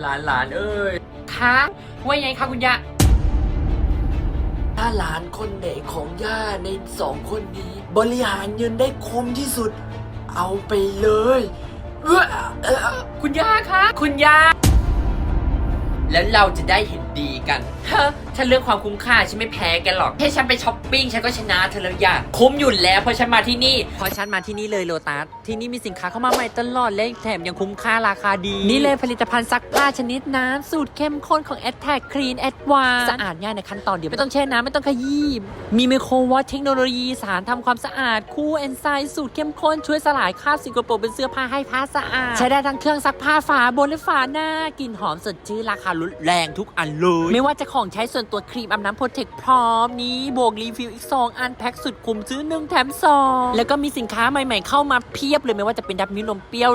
หลานหลานเอ้ยคะว่ายังไงคะคุณย่าถ้าหลานคนไหนของย่าในสองคนนี้ บริหารเงินได้คมที่สุด เอาไปเลยเอ้อเอ้อคุณย่าคะ คุณย่า แล้วเราจะได้เห็นดีกันเฮ้อถ้าเรื่องความคุ้มค่าฉันไม่แพ้แกันหรอกแค่ฉันไปช้อปปิ้งฉันก็ชนะเธอแล้วย่าคุ้มอยู่แล้วเพราะฉันมาที่นี่พอฉันมาที่นี่เลยโลตัสที่นี่มีสินค้าเข้ามาใหม่ตลอดเลยแถมยังคุ้มค่าราคาดี นี่เลยผลิตภัณฑ์ซักผ้าชนิดน้ำสูตรเข้มข้นของ a t t a c Clean Advance สะอาดง่ายในขั้นตอนเดียวไม่ต้องแช่น้ำไม่ต้องขยี้มีไมโครวอชเทคโนโลยีสารทำความสะอาดคู่เอนไซม์สูตรเข้มข้นช่วยสลายคราบสิ่งกระโปรงเป็นเสื้อผ้าให้ผ้าสะอาดใช้ได้ทั้งเครื่องซักผ้าฝาบนและฝาหน้ากลิ่นหอมสดชื่นราคาลดแรงทุกอันเลยไม่ว่าจะของใช้ส่วนตัวครีมอาบน้ำโปรเทคพร้อมนี้บวกรีฟิลอีก 2 อันแพ็คสุดคุ้มซื้อ1แถม 2 แล้วก็มีสินค้าใหม่ๆเข้ามาเพียบเลยไม่ว่าจะเป็นดับมิลนมเปรี้ยว